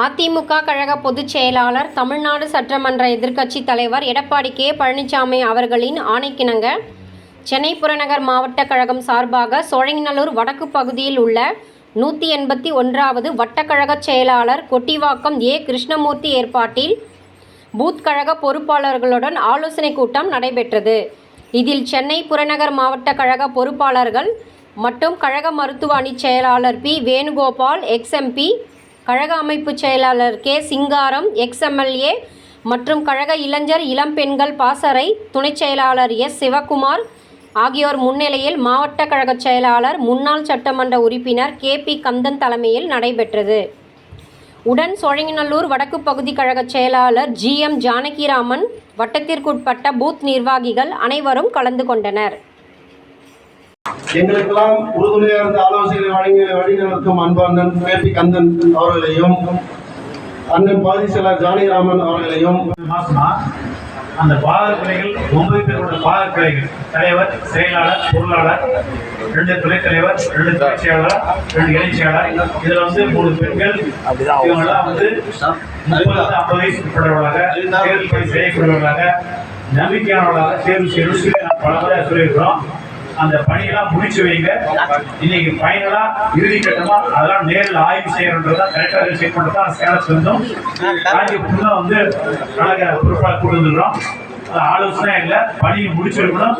அதிமுக கழக பொதுச் செயலாளர் தமிழ்நாடு சட்டமன்ற எதிர்க்கட்சித் தலைவர் எடப்பாடி கே. பழனிசாமி அவர்களின் ஆணைக்கிணங்க சென்னை புறநகர் மாவட்ட கழகம் சார்பாக சோழிங்கநல்லூர் வடக்கு பகுதியில் உள்ள நூற்றி எண்பத்தி ஒன்றாவது வட்டக்கழகச் செயலாளர் கொட்டிவாக்கம் ஏ. கிருஷ்ணமூர்த்தி ஏற்பாட்டில் பூத் கழக பொறுப்பாளர்களுடன் ஆலோசனைக் கூட்டம் நடைபெற்றது. இதில் சென்னை புறநகர் மாவட்ட கழக பொறுப்பாளர்கள் மற்றும் கழக மருத்துவ அணிச் செயலாளர் பி. வேணுகோபால் எக்ஸ்எம்பி கழக அமைப்பு செயலாளர் கே. சிங்காரம் எக்ஸ்எம்எல்ஏ மற்றும் கழக இளைஞர் இளம்பெண்கள் பாசறை துணைச் செயலாளர் எஸ். சிவகுமார் ஆகியோர் முன்னிலையில் மாவட்ட கழகச் செயலாளர் முன்னாள் சட்டமன்ற உறுப்பினர் கே. பி. கந்தன் தலைமையில் நடைபெற்றது. உடன் சோழிங்கநல்லூர் வடக்கு பகுதி கழகச் செயலாளர் ஜி. எம். ஜானகிராமன் வட்டத்திற்குட்பட்ட பூத் நிர்வாகிகள் அனைவரும் கலந்து கொண்டனர். எங்களுக்கெல்லாம் உறுதுணையாக இருந்த ஆலோசனை வழங்கி வழிநடத்தும் அன்பு அண்ணன் கே பி கந்தன் அவர்களையும் அண்ணன் பகுதி செயலர் ஜானகிராமன் அவர்களையும் மாசமா அந்த பாகப்பிழைகள் ஒன்பது பேரோட பாகப்பிழைகள் தலைவர் செயலாளர் பொருளாளர் ரெண்டு துணைத் தலைவர் ரெண்டு துணை செயலாளர் ரெண்டு இணை செயலாளர் இதுல வந்து மூணு பெண்கள் இவங்கெல்லாம் வந்து முப்பது ஐம்பது வயசு உட்பட்டவர்களாக தேர்தல் பணி செய்யக்கூடியவர்களாக நம்பிக்கையானவர்களாக தேர்வு செய்யணும். சொல்லி நான் பல முறை சொல்லியிருக்கிறோம். அந்த பணியெல்லாம் முடிச்சு வைங்க. இன்னைக்கு ஃபைனலா இறுதி கட்டமா அதெல்லாம் நேரில் ஆய்வு செய்யறதுதான் கரெக்டாக செக் பண்ணிட்டு தான் சேலஸ் வந்தோம் காஞ்சிபுரத்துல வந்து கழக வந்துடுறோம் அது ஆலோசனை இல்லை பணியை முடிச்சிருக்கணும்.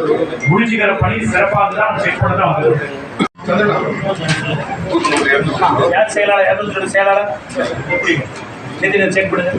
முடிச்சுக்கிற பணி சிறப்பாக தான் செக் பண்ண தான் யார் செயலாளர்? செயலாளர்? எப்படி செக் பண்ணுங்க.